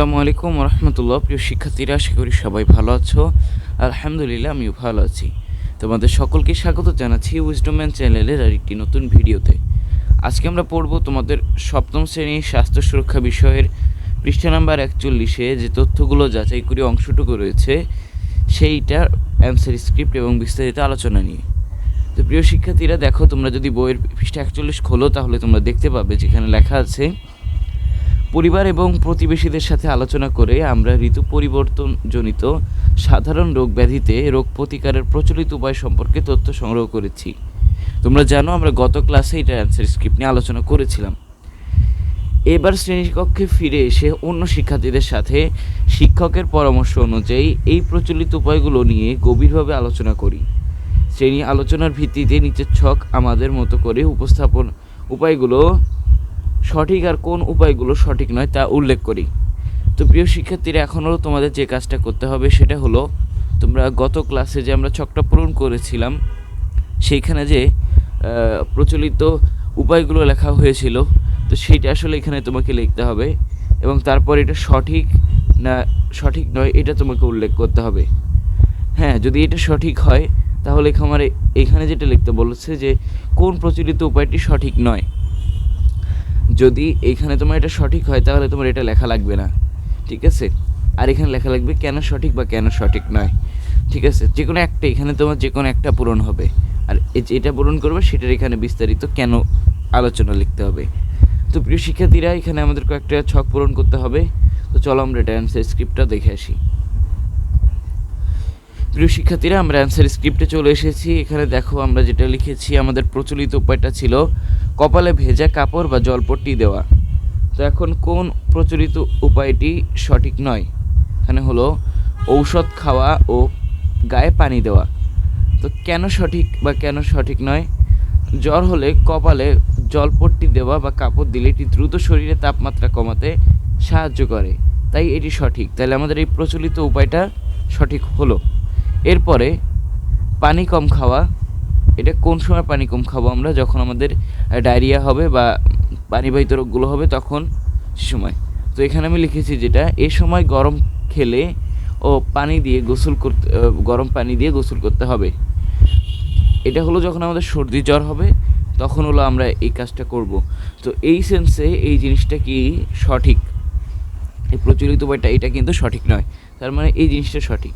আসসালামু আলাইকুম রহমতুল্লাহ। প্রিয় শিক্ষার্থীরা, আশা করি সবাই ভালো আছো। আলহামদুলিল্লাহ, আমিও ভালো আছি। তোমাদের সকলকে স্বাগত জানাচ্ছি উইজডম্যান চ্যানেলের আর একটি নতুন ভিডিওতে। আজকে আমরা পড়ব তোমাদের সপ্তম শ্রেণির স্বাস্থ্য সুরক্ষা বিষয়ের পৃষ্ঠা নাম্বার একচল্লিশে যে তথ্যগুলো যাচাই করে অংশটুকু রয়েছে সেইটার অ্যান্সার স্ক্রিপ্ট এবং বিস্তারিত আলোচনা নিয়ে। তো প্রিয় শিক্ষার্থীরা, দেখো, তোমরা যদি বইয়ের পৃষ্ঠা একচল্লিশ খোলো, তাহলে তোমরা দেখতে পাবে যেখানে লেখা আছে পরিবার এবং প্রতিবেশীদের সাথে আলোচনা করে আমরা ঋতু পরিবর্তনজনিত সাধারণ রোগ ব্যাধিতে রোগ প্রতিকারের প্রচলিত উপায় সম্পর্কে তথ্য সংগ্রহ করেছি। তোমরা জানো আমরা গত ক্লাসে এটা অ্যান্সার স্ক্রিপ্ট নিয়ে আলোচনা করেছিলাম। এবার শ্রেণীকক্ষে ফিরে এসে অন্য শিক্ষার্থীদের সাথে শিক্ষকের পরামর্শ অনুযায়ী এই প্রচলিত উপায়গুলো নিয়ে গভীরভাবে আলোচনা করি। শ্রেণি আলোচনার ভিত্তিতে নিচের ছক আমাদের মতো করে উপস্থাপন উপায়গুলো সঠিক আর কোন উপায়গুলো সঠিক নয় তা উল্লেখ করি। তো প্রিয় শিক্ষার্থীরা এখনও তোমাদের যে কাজটা করতে হবে সেটা হলো তোমরা গত ক্লাসে যে আমরা ছকটা পূরণ করেছিলাম, সেইখানে যে প্রচলিত উপায়গুলো লেখা হয়েছিল, তো সেইটা আসলে এখানে তোমাকে লিখতে হবে এবং তারপর এটা সঠিক না সঠিক নয় এটা তোমাকে উল্লেখ করতে হবে। হ্যাঁ যদি এটা সঠিক হয়, তাহলে আমার এখানে যেটা লিখতে বলেছে যে কোন প্রচলিত উপায়টি সঠিক নয়। যদি এইখানে তোমার এটা সঠিক হয়, তাহলে তোমার এটা লেখা লাগবে না। ঠিক আছে? আর এখানে লেখা লাগবে কেন সঠিক বা কেন সঠিক নয়। ঠিক আছে? যে কোনো একটা, এখানে তোমার যে কোনো একটা পূরণ হবে। আর এটা পূরণ করবে, সেটার এখানে বিস্তারিত কেন আলোচনা লিখতে হবে। তো প্রিয় শিক্ষার্থীরা, এখানে আমাদের কয়েকটা ছক পূরণ করতে হবে। তো চলো আমরা এটা অ্যান্সার স্ক্রিপ্টটা দেখে আসি। প্রিয় শিক্ষার্থীরা, আমরা অ্যান্সার স্ক্রিপ্টে চলে এসেছি। এখানে দেখো আমরা যেটা লিখেছি, আমাদের প্রচলিত উপায়টা ছিল কপালে ভেজা কাপড় বা জলপট্টি দেওয়া। তো এখন কোন প্রচলিত উপায়টি সঠিক নয়? এখানে হলো ঔষধ খাওয়া ও গায়ে পানি দেওয়া। তো কেন সঠিক বা কেন সঠিক নয়? জ্বর হলে কপালে জলপট্টি দেওয়া বা কাপড় দিলে এটি দ্রুত শরীরে তাপমাত্রা কমাতে সাহায্য করে। তাই এটি সঠিক। তাহলে আমাদের এই প্রচলিত উপায়টা সঠিক হলো। এরপরে পানি কম খাওয়া। এটা কোন সময় পানি কম খাব আমরা? যখন আমাদের ডায়রিয়া হবে বা পানিবাহিত রোগগুলো হবে তখন সে সময়। তো এখানে আমি লিখেছি যেটা, এ সময় গরম খেলে ও পানি দিয়ে গোসল করতে গরম পানি দিয়ে গোসল করতে হবে। এটা হলো যখন আমাদের সর্দি জ্বর হবে, তখন হলো আমরা এই কাজটা করব। তো এই সেন্সে এই জিনিসটা কি সঠিক? এই প্রচলিত উপায়টা এটা কিন্তু সঠিক নয়। তার মানে এই জিনিসটা সঠিক।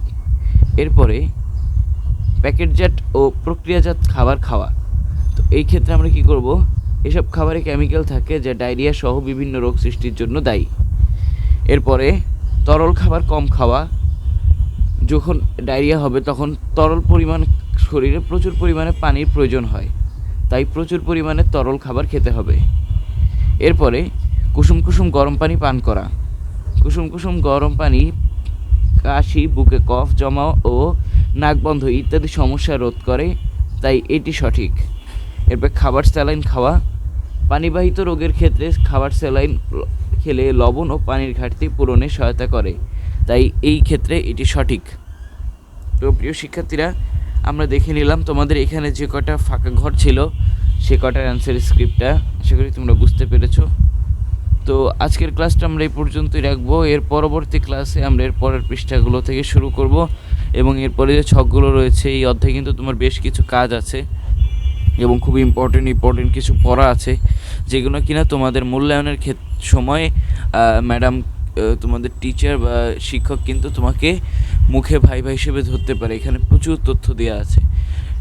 এরপরে প্যাকেটজাত ও প্রক্রিয়াজাত খাবার খাওয়া। তো এই ক্ষেত্রে আমরা কি করব? এসব খাবারে কেমিক্যাল থাকে যা ডায়রিয়া সহ বিভিন্ন রোগ সৃষ্টির জন্য দায়ী। এরপরে তরল খাবার কম খাওয়া। যখন ডায়রিয়া হবে তখন তরল পরিমাণ শরীরে প্রচুর পরিমাণে পানির প্রয়োজন হয়। তাই প্রচুর পরিমাণে তরল খাবার খেতে হবে। এরপরে কুসুম কুসুম গরম পানি পান করা। কুসুম কুসুম গরম পানি কাশি, বুকে কফ জমা ও নাক বন্ধ ইত্যাদি সমস্যা রোধ করে, তাই এটি সঠিক। এরপর খাবার স্যালাইন খাওয়া। পানিবাহিত রোগের ক্ষেত্রে খাবার স্যালাইন খেলে লবণ ও পানির ঘাটতি পূরণে সহায়তা করে, তাই এই ক্ষেত্রে এটি সঠিক। তো প্রিয় শিক্ষার্থীরা, আমরা দেখে নিলাম তোমাদের এখানে যে কটা ফাঁকা ঘর ছিল, সে কটার অ্যান্সার স্ক্রিপ্টটা আশা করি তোমরা বুঝতে পেরেছ। তো আজকের ক্লাসটা আমরা এই পর্যন্তই রাখব। এর পরবর্তী ক্লাসে আমরা এর পরের পৃষ্ঠাগুলো থেকে শুরু করব এবং এরপরে যে ছকগুলো রয়েছে, এই অধ্যায়ে কিন্তু তোমার বেশ কিছু কাজ আছে এবং খুব ইম্পর্টেন্ট ইম্পর্টেন্ট কিছু পড়া আছে, যেগুলো কিনা তোমাদের মূল্যায়নের ক্ষেত, সময় ম্যাডাম তোমাদের টিচার বা শিক্ষক কিন্তু তোমাকে মুখে ভাই ভাই হিসেবে ধরতে পারে। এখানে প্রচুর তথ্য দেওয়া আছে।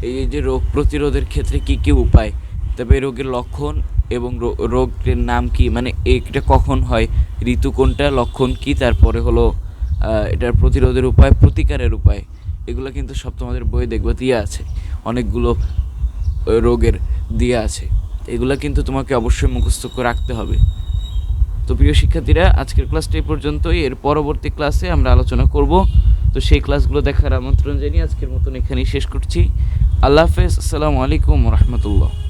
এই যে রোগ প্রতিরোধের ক্ষেত্রে কী কী উপায়? তবে রোগের লক্ষণ এবং রোগের নাম কি? মানে এটা কখন হয়? ঋতু কোনটা? লক্ষণ কি? তারপরে হলো এটার প্রতিরোধের উপায়, প্রতিকারের উপায়। এগুলো কিন্তু সব তোমাদের বইয়ে দেখবে, দিয়ে আছে। অনেকগুলো রোগের দিয়ে আছে। এগুলো কিন্তু তোমাকে অবশ্যই মুখস্থ রাখতে হবে। তো প্রিয় শিক্ষার্থীরা, আজকের ক্লাসটা এই পর্যন্তই। এর পরবর্তী ক্লাসে আমরা আলোচনা করব। তো সেই ক্লাসগুলো দেখার আমন্ত্রণ জানিয়ে আজকের মতন এখানেই শেষ করছি। আল্লাহ হাফেজ। আসসালামু আলাইকুম রহমতুল্লাহ।